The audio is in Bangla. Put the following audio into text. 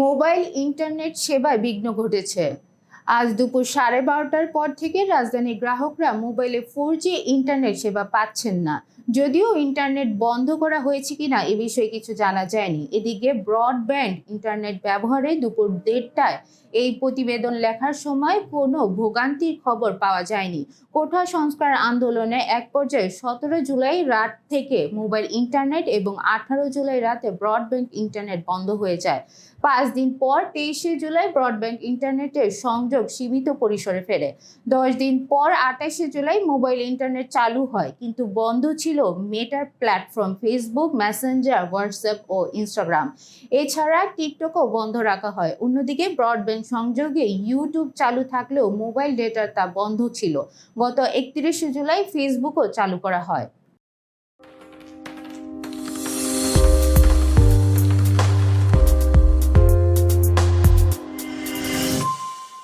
মোবাইল ইন্টারনেট সেবায় বিঘ্ন ঘটেছে। আজ দুপুর সাড়ে বারোটার পর থেকে রাজধানীর গ্রাহকরা মোবাইলে ফোর জি ইন্টারনেট সেবা পাচ্ছেন না। যদিও ইন্টারনেট বন্ধ করা হয়েছে কিনা এ বিষয়ে কিছু জানা যায়নি। এদিকে ব্রডব্যান্ড ইন্টারনেট ব্যবহারে দুপুর দেড়টায় এই প্রতিবেদন লেখার সময় কোনো ভোগান্তির খবর পাওয়া যায়নি। কোঠা সংস্কার আন্দোলনে এক পর্যায়ে সতেরো জুলাই রাত থেকে মোবাইল ইন্টারনেট এবং আঠারো জুলাই রাতে ব্রডব্যান্ড ইন্টারনেট বন্ধ হয়ে যায়। পাঁচ দিন পর তেইশে জুলাই ব্রডব্যান্ড ইন্টারনেটের সংযোগ সীমিত পরিসরে ফেরে দশ দিন পর আঠাশে জুলাই মোবাইল ইন্টারনেট চালু হয়, কিন্তু বন্ধ ছিল মেটার প্ল্যাটফর্ম ফেসবুক মেসেঞ্জার হোয়াটসঅ্যাপ ও ইনস্টাগ্রাম এছাড়া টিকটকও বন্ধ রাখা হয়। অন্যদিকে ব্রডব্যান্ড সংযোগে ইউটিউব চালু থাকলেও মোবাইল ডেটার তা বন্ধ ছিল। গত একত্রিশে জুলাই ফেসবুকও চালু করা হয়।